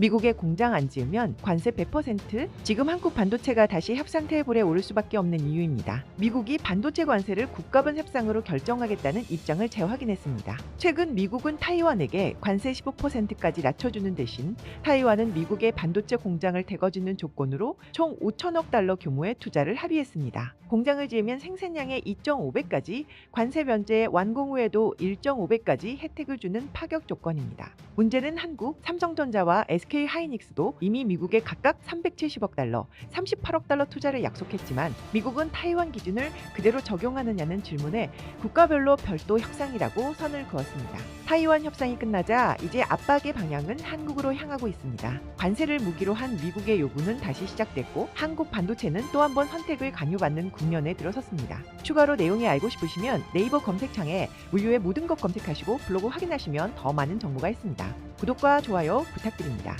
미국에 공장 안 지으면 관세 100%? 지금 한국 반도체가 다시 협상 테이블에 오를 수밖에 없는 이유입니다. 미국이 반도체 관세를 국가분 협상으로 결정하겠다는 입장을 재확인했습니다. 최근 미국은 타이완에게 관세 15%까지 낮춰주는 대신 타이완은 미국의 반도체 공장을 대거 짓는 조건으로 총 5천억 달러 규모의 투자를 합의했습니다. 공장을 지으면 생산량의 2.5배까지 관세 면제에 완공 후에도 1.5배까지 혜택을 주는 파격 조건입니다. 문제는 한국, 삼성전자와 SK 하이닉스도 이미 미국에 각각 370억 달러, 38억 달러 투자를 약속했지만 미국은 타이완 기준을 그대로 적용하느냐는 질문에 국가별로 별도 협상이라고 선을 그었습니다. 타이완 협상이 끝나자 이제 압박의 방향은 한국으로 향하고 있습니다. 관세를 무기로 한 미국의 요구는 다시 시작됐고 한국 반도체는 또 한 번 선택을 강요받는 국면에 들어섰습니다. 추가로 내용이 알고 싶으시면 네이버 검색창에 물류의 모든 것 검색하시고 블로그 확인하시면 더 많은 정보가 있습니다. 구독과 좋아요 부탁드립니다.